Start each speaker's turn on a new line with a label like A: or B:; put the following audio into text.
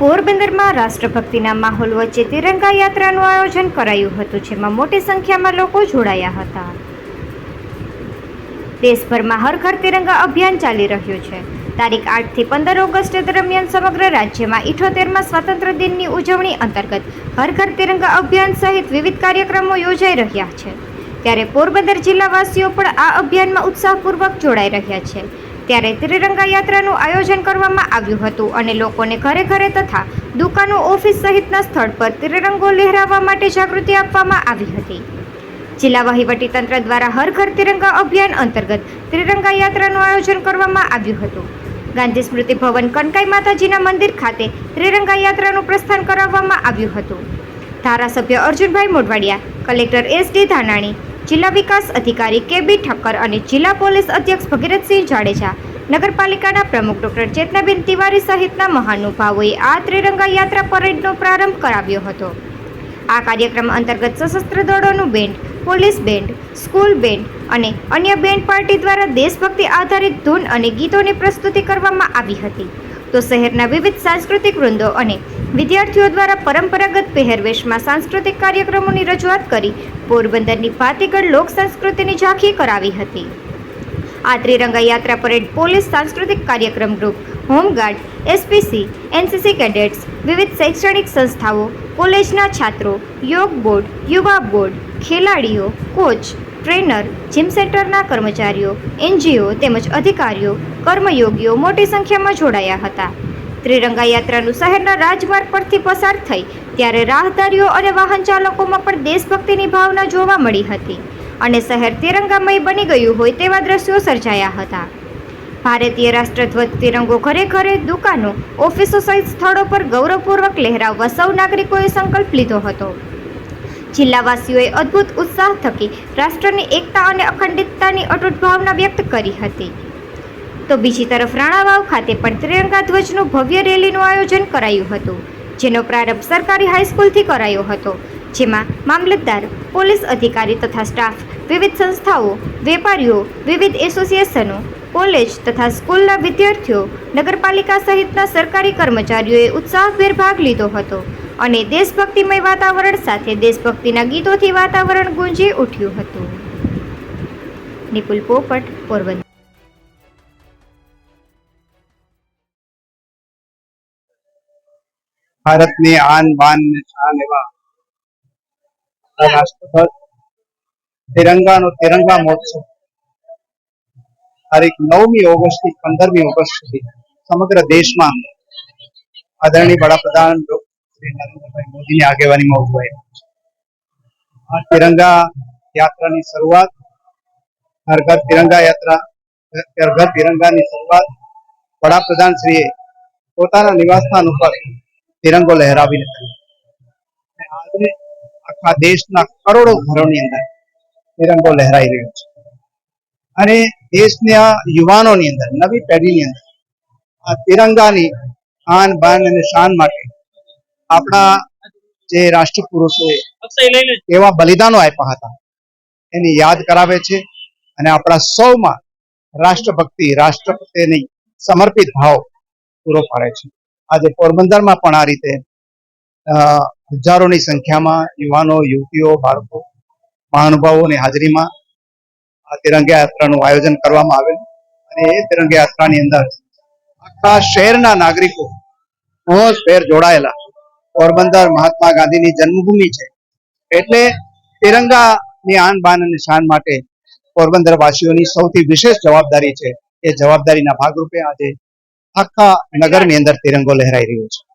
A: પોરબંદરમાં રાષ્ટ્રભક્તિના માહોલ વચ્ચે તિરંગા યાત્રાનું આયોજન કરાયું હતું, જેમાં મોટી સંખ્યામાં લોકો જોડાયા હતા. દેશભરમાં હર ઘર તિરંગા અભિયાન ચાલી રહ્યું છે. તારીખ આઠથી પંદર ઓગસ્ટ દરમિયાન સમગ્ર રાજ્યમાં ઇઠોતેરમાં સ્વાતંત્ર્ય દિનની ઉજવણી અંતર્ગત હર ઘર તિરંગા અભિયાન સહિત વિવિધ કાર્યક્રમો યોજાઈ રહ્યા છે. ત્યારે પોરબંદર જિલ્લાવાસીઓ પણ આ અભિયાનમાં ઉત્સાહપૂર્વક જોડાઈ રહ્યા છે. ત્યારે ત્રિરંગા યાત્રાનું આયોજન કરવામાં આવ્યું હતું અને લોકોને ઘરે ઘરે તથા દુકાનો, ઓફિસ સહિતના સ્થળ પર ત્રિરંગો લહેરાવવા માટે જાગૃતિ આપવામાં આવી હતી. જિલ્લા વહીવટીતંત્ર દ્વારા હર ઘર તિરંગા અભિયાન અંતર્ગત ત્રિરંગા યાત્રાનું આયોજન કરવામાં આવ્યું હતું. ગાંધી સ્મૃતિ ભવન કનકાઈ માતાજીના મંદિર ખાતે ત્રિરંગા યાત્રાનું પ્રસ્થાન કરાવવામાં આવ્યું હતું. ધારાસભ્ય Arjunbhai Modhwadia, collector S D Dhanani જિલ્લા વિકાસ અધિકારી કે બી ઠક્કર અને જિલ્લા પોલીસ અધ્યક્ષ ભગીરથસિંહ જાડેજા, નગરપાલિકાના પ્રમુખ ડોક્ટર ચેતનાબેન તિવારી સહિતના મહાનુભાવોએ આ ત્રિરંગા યાત્રા પરેડનો પ્રારંભ કરાવ્યો હતો. આ કાર્યક્રમ અંતર્ગત સશસ્ત્ર દળોનું band, police band, school band અને અન્ય બેન્ડ પાર્ટી દ્વારા દેશભક્તિ આધારિત ધૂન અને ગીતોની પ્રસ્તુતિ કરવામાં આવી હતી. તો શહેરના વિવિધ સાંસ્કૃતિક વૃંદો અને વિદ્યાર્થીઓ દ્વારા પરંપરાગત પહેરવેશમાં સાંસ્કૃતિક કાર્યક્રમોની રજૂઆત કરી પોરબંદરની ભાતીગળ લોક સંસ્કૃતિની ઝાંખી કરાવી હતી. આ ત્રિરંગા યાત્રા પરેડ પોલીસ સાંસ્કૃતિક કાર્યક્રમ group, home guard, SPC, NCC cadets, વિવિધ શૈક્ષણિક સંસ્થાઓ, કોલેજના છાત્રો, યોગ બોર્ડ, યુવા બોર્ડ, ખેલાડીઓ, કોચ ટ્રેનર જીમ સેન્ટરના કર્મચારીઓ એનજીઓ તેમજ અધિકારીઓ, કર્મયોગીઓ મોટી સંખ્યામાં જોડાયા હતા. ત્રિરંગા યાત્રાનું શહેરના રાજમાર્ગ પરથી પસાર થઈ ત્યારે રાહદારીઓ અને વાહન ચાલકોમાં પણ દેશભક્તિની ભાવના જોવા મળી હતી અને શહેર તિરંગામય બની ગયું હોય તેવા દ્રશ્યો સર્જાયા હતા. ભારતીય રાષ્ટ્રધ્વજ તિરંગો ઘરે ઘરે દુકાનો, ઓફિસો સહિત સ્થળો પર ગૌરવપૂર્વક લહેરાવવા સૌ નાગરિકોએ સંકલ્પ લીધો હતો. જિલ્લાવાસીઓએ અદ્ભુત ઉત્સાહ થકી રાષ્ટ્રની એકતા અને અખંડિતતાની અટૂટ ભાવના વ્યક્ત કરી હતી. તો બીજી તરફ રાણાવાવ ખાતે પણ ત્રિરંગા ધ્વજનું ભવ્ય રેલીનું આયોજન કરાયું હતું, જેનો પ્રારંભ સરકારી હાઈસ્કૂલથી કરાયો હતો, જેમાં મામલતદાર, પોલીસ અધિકારી તથા સ્ટાફ, વિવિધ સંસ્થાઓ, વેપારીઓ, વિવિધ એસોસિએશનો, કોલેજ તથા સ્કૂલના વિદ્યાર્થીઓ, નગરપાલિકા સહિતના સરકારી કર્મચારીઓએ ઉત્સાહભેર ભાગ લીધો હતો. અને દેશભક્તિમય વાતાવરણ સાથે દેશભક્તિના ગીતોથી વાતાવરણ ગુંજી ઉઠ્યું હતું. નિપુલ પોપટ, પોરબંદર.
B: ભારતની આન બાન ને શાન એવા રાષ્ટ્રધ્વજ. તિરંગાનો તિરંગા મહોત્સવ. તારીખ નવમી ઓગસ્ટથી પંદરમી ઓગસ્ટ સુધી સમગ્ર દેશમાં આદરણીય વડાપ્રધાન શ્રી નરેન્દ્રભાઈ મોદીની આગેવાનીમાં છે આ તિરંગા યાત્રાની શરૂઆત હર ઘર તિરંગા યાત્રા હર ઘર તિરંગાની શરૂઆત વડાપ્રધાન પોતાના નિવાસસ્થાન ઉપર તિરંગો લહેરાવીને કરી. આજે આખા દેશના કરોડો ઘરોની અંદર તિરંગો લહેરાઈ રહ્યો છે. અને દેશના યુવાનોની અંદર, નવી પેઢીની અંદર આ તિરંગાની આન બાન અને શાન માટે આપણા જે રાષ્ટ્ર પુરુષોએ એવા બલિદાનો આપ્યા હતા. એની યાદ કરાવે છે અને આપણા સૌમાં રાષ્ટ્રભક્તિ રાષ્ટ્ર પ્રત્યેની સમર્પિત ભાવ પૂરો પાડે છે. આજે પોરબંદરમાં પણ આ રીતે હજારોની સંખ્યામાં યુવાનો યુવતીઓ બાળકો મહાનુભાવોની હાજરીમાં આ તિરંગા યાત્રાનું આયોજન કરવામાં આવેલું અને એ તિરંગા યાત્રાની અંદર આખા શહેરના નાગરિકો હોશભેર જોડાયેલા પોરબંદર મહાત્મા ગાંધીની જન્મભૂમિ છે. એટલે તિરંગાની આન બાન અને શાન માટે પોરબંદર વાસીઓની સૌથી વિશેષ જવાબદારી છે. એ જવાબદારીના ભાગરૂપે આજે આખા નગરની અંદર તિરંગો લહેરાઈ રહ્યો છે.